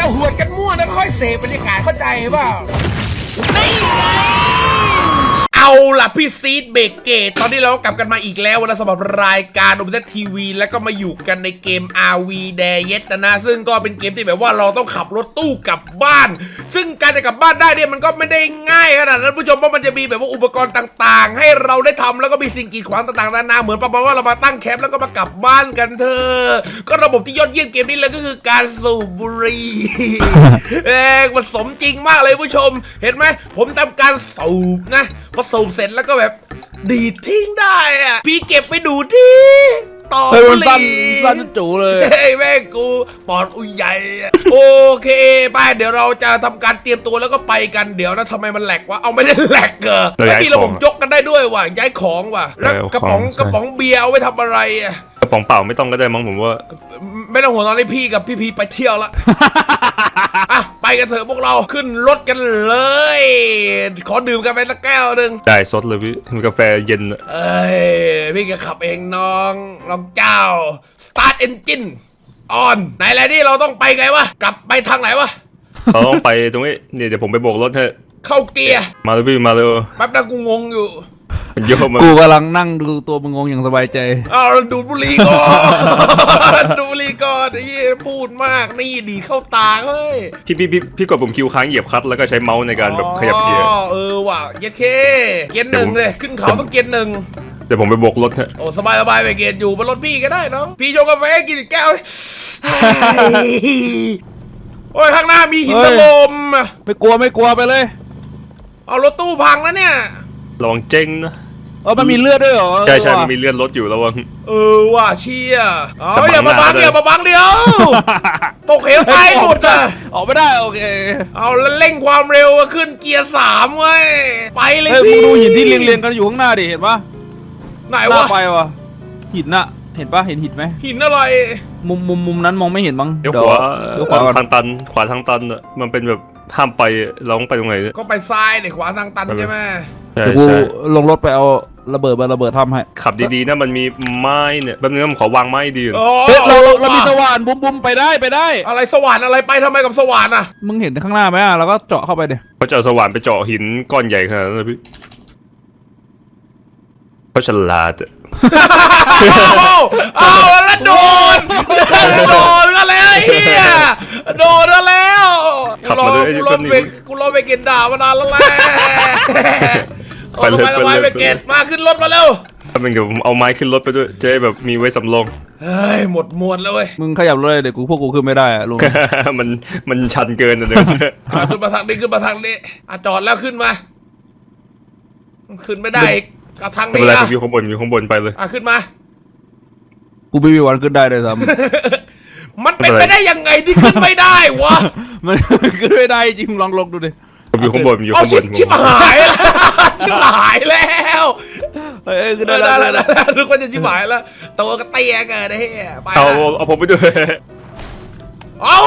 อย่าหวดกันมั่วนะค่อยเสพบรรยากาศเข้าใจเปล่านี่ไง เอาล่ะพี่ซีดเบรกเกตตอนนี้เรากลับกันมาอีกแล้วนะสำหรับรายการโอเปนทีวีแล้วก็มาอยู่กันในเกม RV d a y e t นะซึ่งก็เป็นเกมที่แบบว่าเราต้องขับรถตู้กลับบ้าน ซึ่งการจะกลับบ้านได้เนี่ยมันก็ไม่ได้ง่ายขนาดนั้นผู้ชมเพราะมันจะมีแบบว่าอุปกรณ์ต่างๆ ให้เราได้ทำแล้วก็มีสิ่งกีดขวางต่างๆนานาเหมือนประมาณว่าเรามาตั้งแคมป์แล้วก็มากลับบ้านกันเถอะก็ระบบที่ยอดเยี่ยมเกมนี้เลยก็คือการสูบบุหรี่เอ้ยมันสมจริงมากเลยผู้ชม เห็นไหมผมทำการสูบนะพอสูบเสร็จแล้วก็แบบ ดีดทิ้งได้อะพี่เก็บไปดูที่ต่อเฮ้ยบุมันหสั้นรี่สั้นจูเลยเฮ้ยแม่งกูปอดอุยใหญ่อะโอเคไปเดี๋ยวเราจะทำการเตรียมตัวแล้วก็ไปกันเดี๋ยวนะทำไมมันแหลกวะเอาไม่ได้แหลกเกอเราแล้วย้ายมีระบบของยกกันได้ด้วยว่ะย้ายของว่ะแล้วเออกระป๋องของใช่ กระป๋องเบียร์เอาไว้ทำอะไรอะกระป๋องเปล่าไม่ต้องก็ได้มั้งผมว่า ไม่ต้องห่วงตอนนี้พี่กับพี่พีไปเที่ยวละ อะไปกันเถอะพวกเราขึ้นรถกันเลย ขอดื่มกันไปสักแก้วหนึ่งได้ซดเลยพี่มีกาแฟเย็นอะเอ้ยพี่ก็ขับเองน้องน้องเจ้า start engine on ไหนแหละนี่เราต้องไปไงวะกลับไปทางไหนวะเราต้องไปตรงนี้นี่เดี๋ยวผมไปโบกรถให้เข้าเกียร์มาเลยพี่มาเลยแป๊บนึงกูงงอยู่ โยมมากูกำลังนั่งดูตัวมึงงงอย่างสบายใจ เอาวดูดบุหรี่ก่อน ดูดบุหรี่ก่อนไอ้เหี้ยพูดมากนี่ดีดเข้าตาเฮ้ยพี่พี่พี่พี่กดปุ่มคิวค้างเหยียบคลัตช์แล้วก็ใช้เมาส์ในการแบบขยับเกียร์ อ๋อเออว่ะเกียร์เค เกียร์หนึ่งเลย ขึ้นเขาต้องเกียร์หนึ่งเดี๋ยวผมไปโบกรถให้โอ้สบายสบายไปเกียร์อยู่บนรถพี่ก็ได้น้องพี่ชงกาแฟกินอีกแก้วเลยโอ้ยข้างหน้ามีหินถล่มไม่กลัวไม่กลัวไปเลย เอารถตู้พังแล้วเนี่ย ระวังเจ๊งนะเออมันมีเลือดด้วยเหรอใช่ใช่เออมันมีเลื่อนรถอยู่ระวัง เออว่ะเชี่ยเอาจะบังอย่ามาบังหน้าด้วยอย่ามาบังเดียวตกเหวตายหมดอะออกไม่ได้โอเค เอาแล้วเร่งความเร็วขึ้นเกียร์สามเว้ยไปเลยเฮ้ยมึพี่งดูหินที่เรียงๆกันอยู่ข้างหน้าดิเห็นปะไหนหน้าวะไปวะหินน่ะเห็นปะเห็นหินไหมหินอะไรมุมมุมมุมนั้นมองไม่เห็นมั้งเดี๋ยวขวาเดี๋ยวขวาก่อนทางตันขวาทางตันอะมันเป็นแบบห้ามไปอะเราต้องไปตรงไหนเนี่ยก็ไปซ้ายเนี่ยขวาทางตันใช่ไหม ใช่เดี๋ยวกูใช่ลงรถไปเอาระเบิดมาระเบิดทำให้ขับดีๆนะมันมีไม้เนี่ยแป๊บนึงนะผมขอวางไม้ดีก่อน อ๋อเฮ้ยเราเราเรามีว่ะสว่านบุ้มบุ้มไปได้ไปได้ อะไรสว่านอะไรไปทำไมกับสว่านอะ มึงเห็นข้างหน้าไหมอะเราก็เจาะเข้าไปเดี๋ยเขาจะเอาสว่านไปเจาะหินก้อนใหญ่ขนาดนั้นเลยพี่เขาฉลาดอะเอาเอาแล้วโดนโดนก็แล้วไอ้เฮียโดนก็แล้วกูรอกูรอไปกูรอไปเกณฑ์ด่ามานานแล้วแหละ เอาไปไปไปไปเกณฑ์มาขึ้นรถมาเร็วถ้าเป็นกับผมเอาไม้ขึ้นรถไปด้วยจะได้แบบมีไว้สำรองเฮ้ยหมดมวลแล้วเว้ยมึงขยับรถเลยเดี๋ยวกูพวกกูขึ้นไม่ได้อะลุง มันมันชันเกินอะเนี่ยอะขึ้นมาทางนี้ขึ้นมาทางนี้อะจอดแล้วขึ้นมา ขึ้นไม่ได้อีกกระทางไม่นี้เป็นไรผอะมอยู่ข้างบนอยู่ข้างบนไปเลย อะขึ้นมา กูไม่มีวันขึ้นได้เลยซ้มันเป็นไปได้ยังไงที่ขึ้นไม่ได้วะำ มันขึ้นไม่ได้จริงลองลงดูดิ ผมอยู่ข้างบนผมอยู่เอาข้างบชิบนชิบหายแล้วชิบหายแล้วเฮ้ยเอ้ยขึ้นได้ได้ได้แล้วได้ได้ทุกคนจะชิบหายแล้วตัวก็เตี้ยเกินไอ้เหี้ยไปเอาละ เอาผมไปด้วย เอา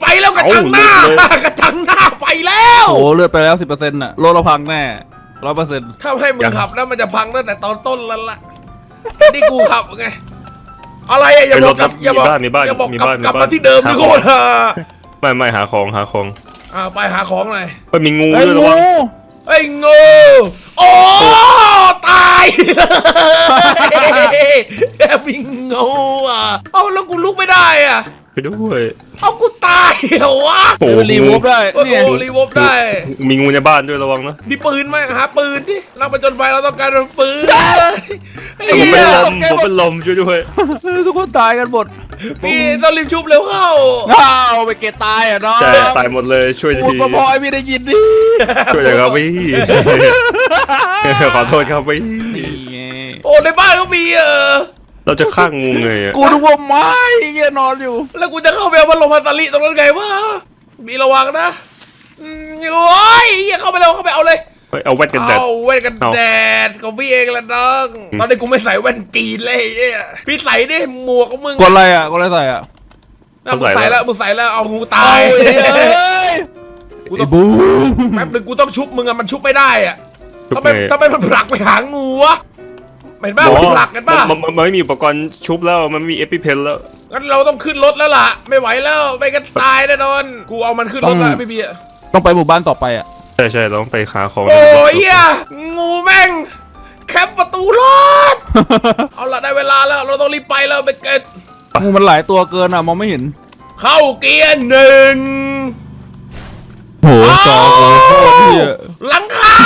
ไปแล้วกระจังหน้า เอาเลย กระจังหน้าไปแล้วโอ้โหเลือดไปแล้วสิบเปอร์เซ็นต์ะรถเราพังแน่ร้อยเปอร์เซ็นต์ถ้าให้มึงขับแล้วมันจะพังตั้งแต่ตอนต้นแล้วล่ะนี่กูขับไงอะไรอะอย่าบอกกลับอย่าบอกอย่าบอกกลับกลับมาที่เดิมดิโคตรไม่ไม่หาของหาของ อ่าไปหาของหน่อยมันมีงูไอ้ด้วยระงูวังไอ้งูโอ้ตายแอบมีงูอะเอาแล้วกูลุกไม่ได้อะไปด้วยเอากูตายเหรอวะโอ้เดี๋ยวมันรีโวฟได้โอ้โหเนี่ยรีโวฟได้ มีงูในบ้านด้วยระวังนะมีปืนไหมหาปืนดิเราไปจนไฟเราต้องการปืนไอ้ผมเหี้เป็นยลมผมเป็นลมช่วยด้วยทุกคนตายกันหมดพี่ต้องรีบชุบเร็วเข้าอ้าวไปเกตตายอะน้องใช่ตายหมดเลยช่วยพูดทีมาพอให้พี่ได้ยินดิช่วยหน่อยครับพี่ขอโทษครับพี่นี่ไงโอ้ในบ้านก็มีเออเราจะฆ่างูไงอะกูนึกว่าไม้เงี้ยนอนอยู่ แล้วกูจะเข้าไปเอาพัดลมพัตตาลีตรงนั้นไงวะมีระวังนะอืมโอ้ยเหี้ยเข้าไปแล้วเข้าไปเอาเลยเฮ้ยเอาแว่นกันแดด เอาแว่นกันเอาแดดของพี่เองละน้อง ตอนนี้กูไม่ใส่แว่นจีนเลยไอ้เหี้ยพี่ใส่ดิหมวกของมึงกดอะไรอะกดอะไรใส่อะน่ะมึงใส่แล้วมึงใส่แล้วเอางูตาตายยเอ้ยกูต้องบูมแป๊บนึงกูต้องชุบมึงอะมันชุบไม่ได้อะชุบทำไมไง ทำไมมันผลักไปหางูวะเห็นป่ะมันผลักกันป่ะมันมันมันไม่มีอุปกรณ์ชุบแล้วมันไม่มีเอพิเพนแล้ว งั้นเราต้องขึ้นรถแล้วล่ะ ไม่ไหวแล้วไม่กันตายแน่นอน กูเอามันขึ้นรถแล้วพี่เบียร์ต้องไปหมู่บ้านต่อไปอะ ใช่ใช่เราต้องไปหาของโอ้ยเฮียงูแม่ง แคปประตูรถ เอาละได้เวลาแล้ว เราต้องรีบไปแล้วเบเกตงูมันหลายตัวเกินอะมองไม่เห็น เข้าเกียร์หนึ่งโหจอโอ้โหเหี้ยหลังคา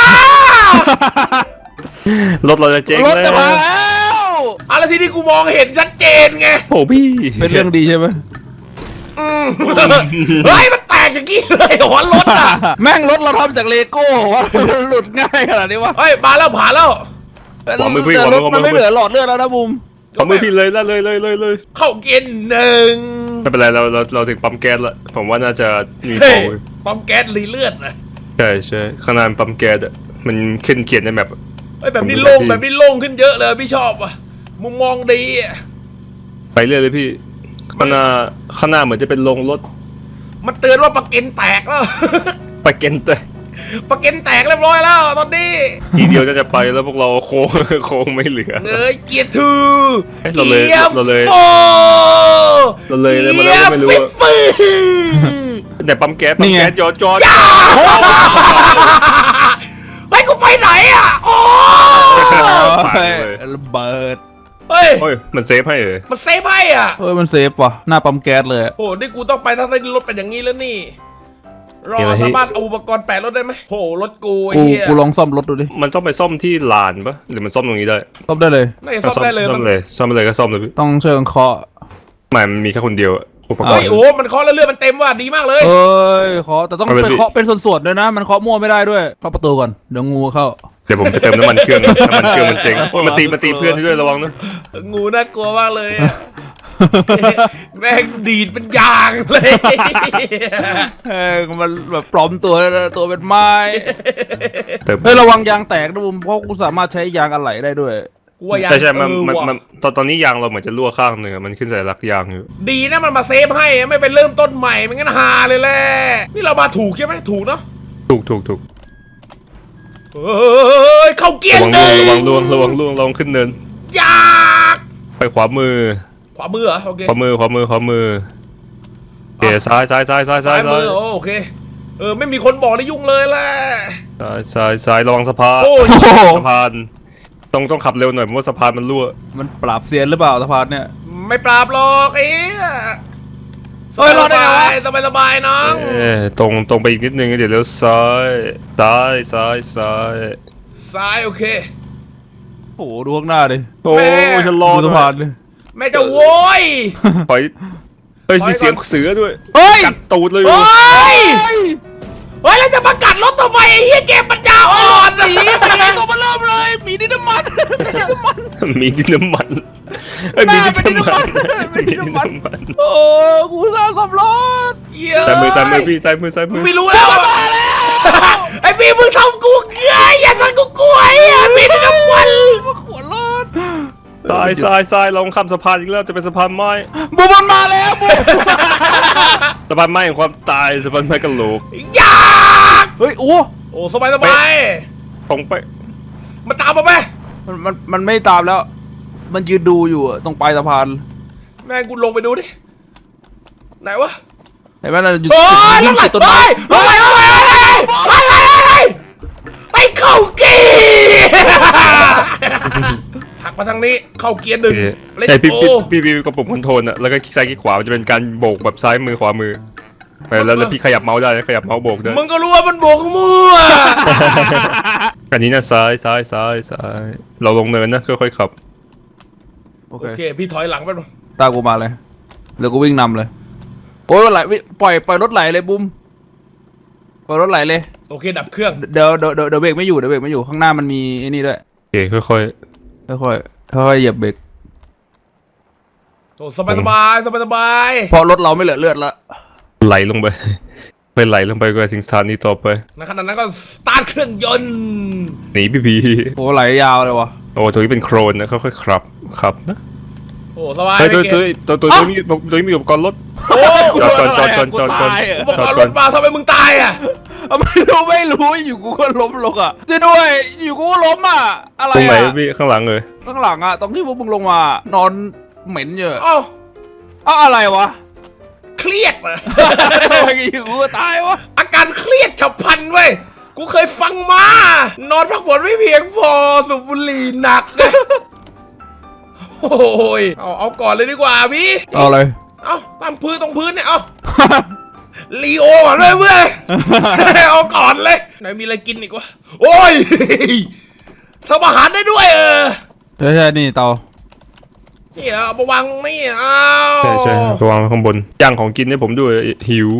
รถเราจะเจ๊งรถแล้จะวมาแล้วอะไรที่นี่กูมองเห็นชัดเจนไงโอ้พี่ เป็นเรื่องดีใช่ไหมอืมเฮ้ยมันแต กอย่างนี้เลยหัวรถอะแม่งรถเราทำจากเลโก้ว่ามันหลุดง่ายขนาดนี้วะเฮ้ยมาแล้วผ่านแล้ว แต่รถมันไม่เหลือหลอดเลือดแล้วนะบูมเอามือพี่เลยละเลยเลยเลยเลยเข้าเกียร์หนึ่งไม่เป็นไรเราเราเราถึงปั๊มแก๊สละผมว่าน่าจะมีขเฮ้อยงปั๊มแก๊สรีเลือดนะใช่ใช่ข้างหน้าปั๊มแก๊สอะมันขึ้นเขียนในแมปอะ เฮ้ยแบบนี้โล่งแบบนี้โล่งขึ้นเยอะเลยพี่ชอบว่ะมุมมองดีอะไปเรื่อยเลยพี่ข้างหน้าข้างหน้าเหมือนจะเป็นโรงรถ มันเตือนว่าปากเก็นแตกแล้ว ไปเกนเตยปากเก็นแตกเรียบร้อยแล้วตอนนี้ทีเดียวจะจะไปแล้วพวกเราโค้งโค้งไม่เหลือเอ้ยเกียร์ทูเฮ้ยเราเลยกียร์เราเลยโฟเราเลยเลยมาแล้วไม่รู้ เกียอะร์ฟิฟฟืแต่ปั๊มแก๊สปั๊มแก๊สจอดจอดเฮ้ยกูไปไหนอะ โอ้ระเบิด เฮ้ยโอ้ย มันเซฟให้เลยมันเซฟให้อะ เฮ้ยมันเซฟว่ะหน้าปั๊มแก๊สเลยอะโอ้นี่กูต้องไปทั้งที่รถเป็นอย่างนี้แล้วนี่ รอสามารถเอาอุปกรณ์แปะรถได้ไหมโห รถกูไอ้กูเหี้ยกูลองซ่อมรถดูดิมันต้องไปซ่อมที่ลานปะหรือมันซ่อมตรงนี้ได้ซ่อมได้เลย น่าจะซ่อมได้เลยซ่อมันมเลยซ่อมเลยก็ซ่อมเลยพี่ต้องเชิงเคาะไม่มันมีแค่คนเดียวอะอุปกรเฮ้ย ณ์ โอ้มันเคาะแล้วเลือดมันเต็มว่ะ ดีมากเลย เอ้ยเคาะแต่ต้องเอาไปไปดิเคาะเป็นส่วนๆด้วยนะ มันเคาะมั่วไม่ได้ด้วยเข้าประตูก่อนเดี๋ยวงูเข้า เดี๋ยวผมจะเติมน้ำมันเครื่องนะน้ำมันเครื่องมันเจ๊งโอ้ยมันตีมันตีเพื่อนให้ด้วยระวังนะงูน่ากลัวมากเลยอะแม่งดีดเป็นยางเลยเฮ้ยมันแบบปลอมตัวตัวเป็นไม้เติมเฮ้ยระวังยางแตกนะบุมเพราะกูสามารถใช้ยางอะไหล่ได้ด้วยกูว่ายางใช่ใช่มันเออมันว่ะมันตอนตอนนี้ยางเราเหมือนจะรั่วข้างหนึ่งอะมันขึ้นสัญลักษณ์ยางอยู่ดีนะมันมาเซฟให้ไม่เป็นเริ่มต้นใหม่ไม่งั้นฮาเลยแหละนี่เรามาถูกใช่ไหมถูกเนาะถูกถูกถูกเฮ้ยเข้าเกียระร์วังหล่วนึ่งงระวังล่วงระวังล่วงระวังขึ้นเนินยากไปขวามือ ขวามือเหรอโอเคขวามือขวามือขวามือเดี๋ยวซ้ายซ้ายซ้ายซ้ายซ้าซ้ายยมือโอโอเคเออไม่มีคนบอกได้ยุ่งเลยแหละซ้ายซ้ายซ้ายระวังสะพานโอ้ย โอ้โห สะพานต้องต้องขับเร็วหน่อยเพราะว่าสะพานมันรั่วมันปราบเซียนหรือเปล่าสะพานเนี่ย ไม่ปราบหรอกไอ้เหี้ย เฮ้ยรอดได้ไงวะ สบายสบายๆน้องเอ้ยตรงตรงไปอีกนิดนึงเดี๋ยวเลี้ยวซ้ายซ้ายซ้ายซ้ายซ้ายโอเค โอ้โหดูข้างหน้าดิโอ้แม่ ยฉันรอดูสะพานดิแม่จะโว้ย ถอยเฮ้ยถอยก่อน มีเสียงเสือด้วยเฮ้ยกัดตูดเลยเฮ้ย เฮ้ยเฮ้ยแล้วจะมากัดรถทำไมไอ้เหี้ยเกมปัญญาอ่อนหมีหมีตัวมันเริ่มเลยหมีดินน้ำมันหมีดินน้ำมัน มีดินน้ำมันเอ้ยแม่มีดินเป็นดินน้ำน้ำมัมันนเป็นดินน้ำมันมีดินโอ้กูสร้างสำรอดเหี้ยซ้ายมือซ้ายมือพี่ซ้ายมือซ้ายมือไม่รู้แล้วอะไอ้พี่มึงทำกูเกลืออย่าทำกูกลัวไอ้เหี้ยมีแต่น้ำมันมาขวดรอ ดซ้ายซ้ายซ้ายลองข้ามสะพานอีกแล้วจะเป็นสะพานไม้บูมันมาแล้วบูสะพานไม้แห่งความตายสะพานไม้กะโหลกอยากเฮ้ยโอ้โอ้สบายสบายตรงไป มันตามมาไหมมันมันมันไม่ตามแล้ว มันยืนดูอยู่อะตรงปลายสะพานแม่งกูลงไปดูดิไหนวะเห็นไหมเราอยู่เฮ้ยยืลนงไหลติดต้นไม้ลงไหลลงไหลลงไหลลงไหลไอ้เข้าเกียร์หัก มาทางนี้เข้าเกียร์หนึ่งเลไอตพี่โอพี่พี่พี่กดปุ่มคอนโทรลอะแล้วก็คลิกซ้ายคลิกขวามันจะเป็นการโบกแบบซ้ายมือขวามือไปแล้วแล้วพี่ขยับเมาส์ได้นะขยับเมาส์โบกได้มึงก็รู้ว่ามันโบกมั่วอันนี้นะซ้ายซ้ายซ้ายซ้ายเราลงเนินนะค่อยๆขับโอโอเคเคพี่ถอยหลังไปบนึงตามกูมาเลยเดี๋ยวกูวิ่งนำเลยโอ้ยไหลวิ่งปล่อยปล่อยรถไหลเลยบุ้มปล่อยรถไหลเลยโอเคดับเครื่องเดี๋ยวเดี๋ยวเดี๋ยวเดี๋ยวเบรกไม่อยู่เดี๋ยวเบรกไม่อยู่ข้างหน้ามันมีไอ้นี่ด้วยโอเคค่อย ค่อยค่อยค่อยๆเหยียบเบรกโอ้สบายสบายสบายสบายเพราะรถเราไม่เหลือเลือดละๆไหลลงไปไปไหลลงไปก็ถึงสถานีต่อไปในขณะนั้นก็สตาร์ทเครื่องยนต์หนีพี่พีโอ้ไหลยาวเลยวะโอ้ตัวนี้เป็นโครนนะค่อยๆขับขับนะโอ้สบายเฮ้ยตัวไม่เก็ตัวบตัวตัวตัวนี้ตัวนี้มีอุปกรณ์รถโอ้จอดก่อนจอดก่อนจอดก่อนตายเหรออุปกรณ์รถมาทำไมมึงตายอ่ะไม่รู้ไม่รู้อยู่กูก็ล้มลงอะช่วยด้วย อยู่กูก็ล้มอะ อะไรตรงไหนอะพี่ข้างหลังเลยข้างหลังอะตรงที่พวกมึงลงมานอนเหม็นเยอะอ้าวอ้าวอะไรวะเครียดอะทำไมอยู่กูก็ตายวะอาการเครียดฉับพลันเว้ยกูเคยฟังมา นอนพักผ่อนไม่เพียงพอสูบบุหรี่หนักนะโอ้ยเอาเอาก่อนเลยดีกว่าพี่เอาเลยเอาตั้งพื้นตรงพื้นเนี่ยเอา ลีโอก่อนเลยเว้ยเอาก่อนเลยไหนมีอะไรกินอีกวะโอ้ยทำอาหารได้ด้วยเออใช่ใช่นี่เตานี่เอามาวางตรงนี่อ้าวใช่ใช่ระวังข้างบนย่างของกินให้ผมด้วยหิว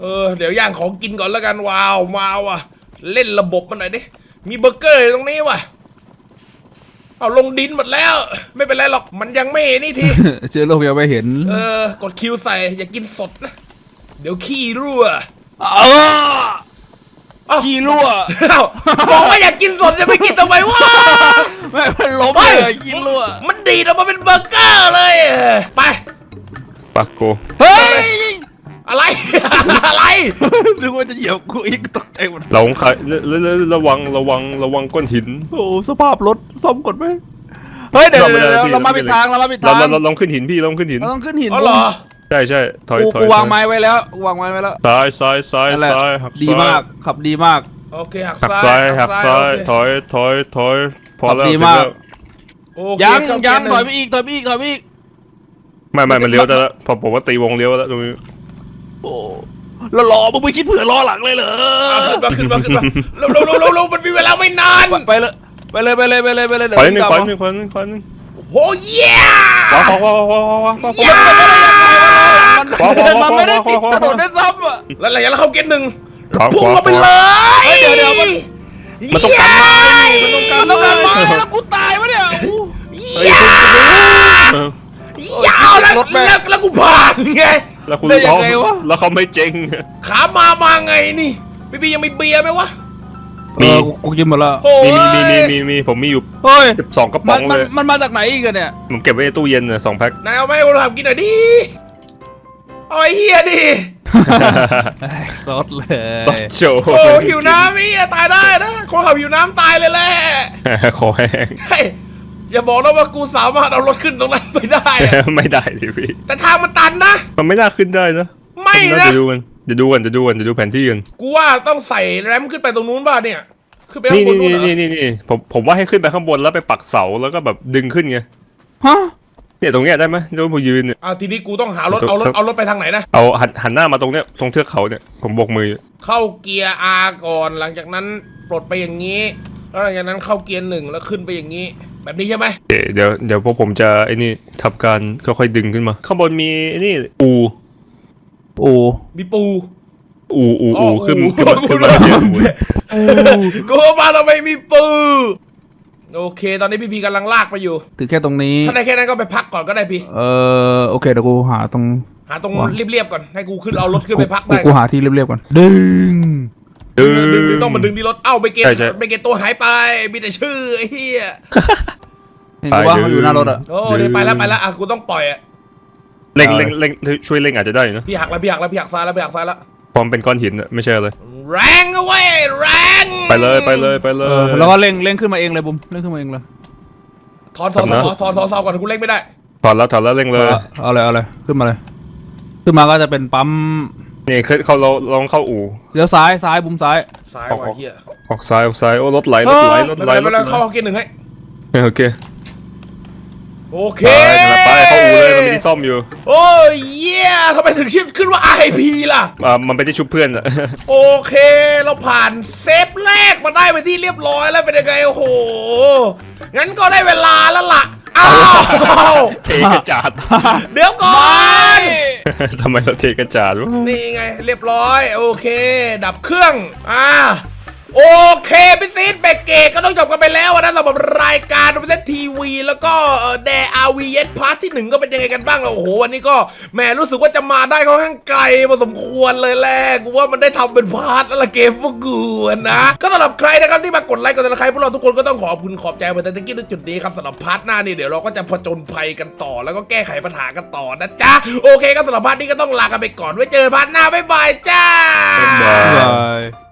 เออเดี๋ยวย่างของกินก่อนแล้วกันว้าวว้าวอะ เล่นระบบมันหน่อยดิมีเบอร์เกอร์อยู่ตรงนี้ว่ะเอาลงดินหมดแล้ว ไม่เป็นไรหรอกมันยังไม่นี่ทีเจอโลกยังไม่เห็น เออกดคิวใส่อย่ากินสดนะ เดี๋ยวขี้รั่วเออเอ้าขี้รั่วเอ้าบอกว่าอยากกินสดจะไม่กินทำไมวะ ไม่มันล้มเฮ้เลยยขี้รั่วมันดีดออกมาเป็นเบอร์เกอร์เลยเออไปปักโกเฮ้ยอะไร อะไร นึกว่าจะเหยียบกูอีกตกใจหมดเราของใครระระระวังระวังระวังก้อนหิน โอ้สภาพรถซ่อมก่อนไหมเฮ้ยเดี๋ยวเราไม่เดี๋ยวได้เดี๋ยวพี่เรามาเราไม่ผิดได้ ทางเรามาผิดเราทางเราเราลองขึ้นหินพี่ลองขึ้นหิน เราต้องขึ้นหินอ๋อเหรอ ใช่ใช่ถอยกูถอยกูวางถอยไม้ไว้แล้วกูวางไม้ไว้แล้วซ้ายซ้ายซ้ายนั่นแหละซ้ายหักดีซ้ายมากขับดีมาก โอเคหักหักซ้าซ้ายยหักซ้ายโอเคถอยถอยถอยพอแล้วขับดีถึงมากแล้วโอเคยังเข้ายังเกีถอยร์หไปนึ่งอีกถอยไปอีกถอยไปอีกไม่ไม่มันเลี้ยวได้แล้วพอผมว่าตีวงเลี้ยวแล้วตรงนี้โอ้แล้วรอมึงไม่คิดเผื่อรอหลังเลยเหรออะขึ้นมาขึ้นมาขึ้นมาเร็วเร็วเร็วเร็วเร็วมันมีเวลาไม่นานไปไปเลยไปเลยไปเลยไปเลยไปเลยเดี๋ยวขวาหนึ่งตามขวามาหนึ่งขวาหนึ่งขวาหนึ่งโอ้ยเย้ขวาขวาขวาขวาขวาขวาขวาย้มันขวาขวาขว มันไม่ได้ติดถนนได้ซ้ำอะแล้วอะไรแล้วเข้าเกียร์หนึ่งพุ่งขวามาไปเลยเฮ้ยเดี๋ยวเดี๋ยวมันมันต้องการไม้มันต้องการมารไม้แล้วกูตายวะเนี่ยยย้เออยาวแล้วแล้วกูผ่านไงแล้วคุณยังเขาไงวะแล้วเขาไม่เจ๊งขามามาไงนี่พี่บียังมีเบียร์ไหมวะมีกูกินหมดแล้วมีมีมีมีมีมีผมมีอยู่เฮ้ยสิบสองกระป๋องเลยมันมาจากไหนอีกอะเนี่ยผมเก็บไว้ในตู้เย็นน่ะสองแพ็คนายเอาไหมผมทำกินหน่อยดิ เอาไอ้เฮียดิซดเลยต้องโชว์โอ้หิวน้ำพี่ตายได้นะคนขับหิวน้ำตายเลยแหละคอแห้งเฮ้ยอย่าบอกนะว่ากูสามารถเอารถขึ้นตรงนั้นไปได้อะไม่ได้สิพี่แต่ทางมันตันนะ มันไม่น่าขึ้นได้นะไม่เดี๋นะยวดูกันเดี๋ยวดูกันเดี๋ยวดูกันเดี๋ยวดูแผนที่กันกูว่าต้องใส่แรมขึ้นไปตรงนู้นป่ะเนี่ยขึ้นไปข้านี่งบนนู้นี่นเหรนี่อนี่นี่ผมผมว่าให้ขึ้นไปข้างบนแล้วไปปักเสาแล้วก็แบบดึงขึ้นไงฮะ เนี่ยตรงเนี้ยได้ไหมโดนผมยืนเนี่ย อ่าทีนี้กูต้องหารถเอารถเอารถไปทางไหนนะ เอาหันหันหน้ามาตรงเนี้ยตรงเทือกเขาเนี่ยผมโบกมือเข้าเกียร์ R ก่อนหลังจากนั้นปลดไปอย่างนี้ แล้วหลังจากนั้นเข้าเกียร์หนึ่งแล้วขึ้นไปอย่างนี้ แบบนี้ใช่ไหมโอเคเดี๋ยวเดี๋ยวพวกผมจะไอ้นี่ทำการค่อยๆดึงขึ้นมาข้างบนมีไอ้นี่อูโอ้มีปู อูอูอ๋ออูขึ้นอูขึ้นมาอูขึ้นมาเดี๋ยวอู กูมาทำไมมีปู โอเค ตอนนี้พี่พีกำลังลากไปอยู่ ถึงแค่ตรงนี้ ถ้าได้แค่นั้นก็ไปพักก่อนก็ได้พี่ เออโอเคเดี๋ยวกูหาตรงหาตรงว่ะเรียบๆก่อน ให้กูขึ้นเอารถขึ้นไปพักกูได้กูหาที่เรียบๆก่อน ดึงดึดึงดึงต้องมาดึงที่รถ เอ้าไปเกตใช่ใช่ไปเกตตัวหายไป มีแต่ชื่อไอ้เหี้ยเห็นกูว่าเขาอยู่หน้ารถอะโอ้เดี๋ยวไปแล้วไปแล้วอะกูต้องปล่อยอะเร่งเร่งเร่งช่วยเร่งอาจจะได้อยู่นะพี่หักแล้วพี่หักแล้วพี่หักซ้ายแล้วพี่หักซ้ายแล้ว พร้อมเป็นก้อนหินอะไม่ใช่เลย แรงเอาไว้ยแรงไปเลยไปเลยไปเลเอย อแล้วก็เร่งเร่งขึ้นมาเองเลยบุมเร่งขึ้นมาเองเลยถอนถอนทำนะถอนถอนถอนเสาก่อนกูเล่นไม่ได้ ถอนแล้วถอนแล้วเร่งเลยเอาเอาเลยเอาเลยขึ้นมาเลย ขึ้นมาก็จะเป็นปั๊มนี่ขึ้นเขาเราลองเข้าอู่เลี้ยวซ้ายซ้ายบุมซ้าย ซ้ายออกว่ะเหี้ยออกซ้ายออกซ้ายโอ้รถไหลรถไหลเออรถไม่ไหลเป็นไรรไม่ถเป็นไรไหลเข้าเกียร์หนึ่งให้โอเค โอเค ไปนั่นแหละไปเข้าอู่เลยมันมีที่ซ่อมอยู่โอ้ยเยี่ยทำไมถึงชื่อขึ้นว่า IP ล่ะ อ่ามันเป็นที่ชุบเพื่อนอะโอเค เราผ่านเซฟแรกมาได้ไปนที่เรียบร้อยแล้วเป็นยังไง โอ้โห งั้นก็ได้เวลาแล้วล่ะ อ้าว เทกระจาด เดี๋ยวก่อน ทำไมเราเทกระจาดวะนี่ไง เรียบร้อย โอเค ดับเครื่อง อ่า โอเคพี่ซีดเบกเกตก็ต้องจบกันไปแล้วนะสำหรับรายการดูเซทีวีแล้วก็แดอาวีเอสพาร์ทที่หนึ่งก็เป็นยังไงกันบ้างโอ้โหวันนี้ก็แหมรู้สึกว่าจะมาได้ค่อนข้างไกลพอสมควรเลยแหละกูว่ามันได้ทำเป็นพาร์ทแล้วละเกมพวกกูนะ ก็สำหรับใครนะครับที่มากดไลค์กดติดตามใครพวกเราทุกคนก็ต้องขอบคุณขอบใจมาแต่ตะกี้ในจุดนี้ครับสำหรับพาร์ทหน้านี่เดี๋ยวเราก็จะผจญภัยกันต่อ แล้วก็แก้ไขปัญหากันต่อนะจ๊ะโอเคครับสำหรับพาร์ทนี้ก็ต้องลากันไปก่อนไว้เจอพาร์ทหน้าบ๊ายบายจ้าบ๊ายบาย